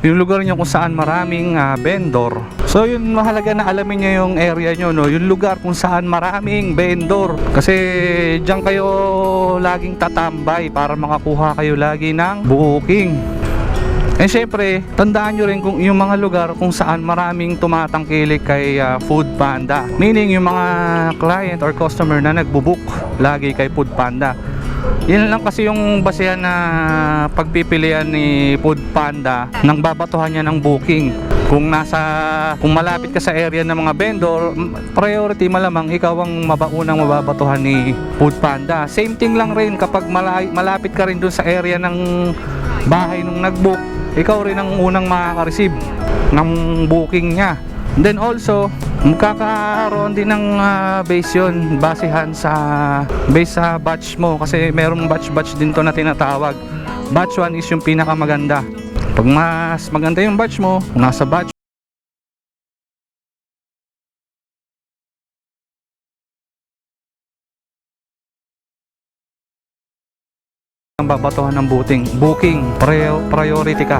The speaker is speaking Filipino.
yung lugar nyo kung saan maraming ah, vendor. So yun mahalaga na alamin nyo yung area nyo, no? yung lugar kung saan maraming vendor. Kasi diyan kayo laging tatambay para makakuha kayo lagi ng booking. Eh syempre, tandaan nyo rin kung yung mga lugar kung saan maraming tumatangkilik kay ah, Food Panda. Meaning yung mga client or customer na nagbubook lagi kay Food Panda. Yan lang kasi yung basehan na pagpipilian ni Food Panda nang babatuhan niya ng booking. Kung nasa kung malapit ka sa area ng mga vendor, priority malamang ikaw ang mabaunang mababatuhan ni Food Panda. Same thing lang rin kapag malapit ka rin dun sa area ng bahay nung nag-book, ikaw rin ang unang makaka-receive ng booking niya. Then also, magkakaroon din ng ah, base yun, basehan sa base sa batch mo kasi merong batch-batch din to na tinatawag. Batch 1 is yung pinakamaganda. Pag mas maganda yung batch mo, nasa batch ang babatuhan ng booking, booking, priority ka.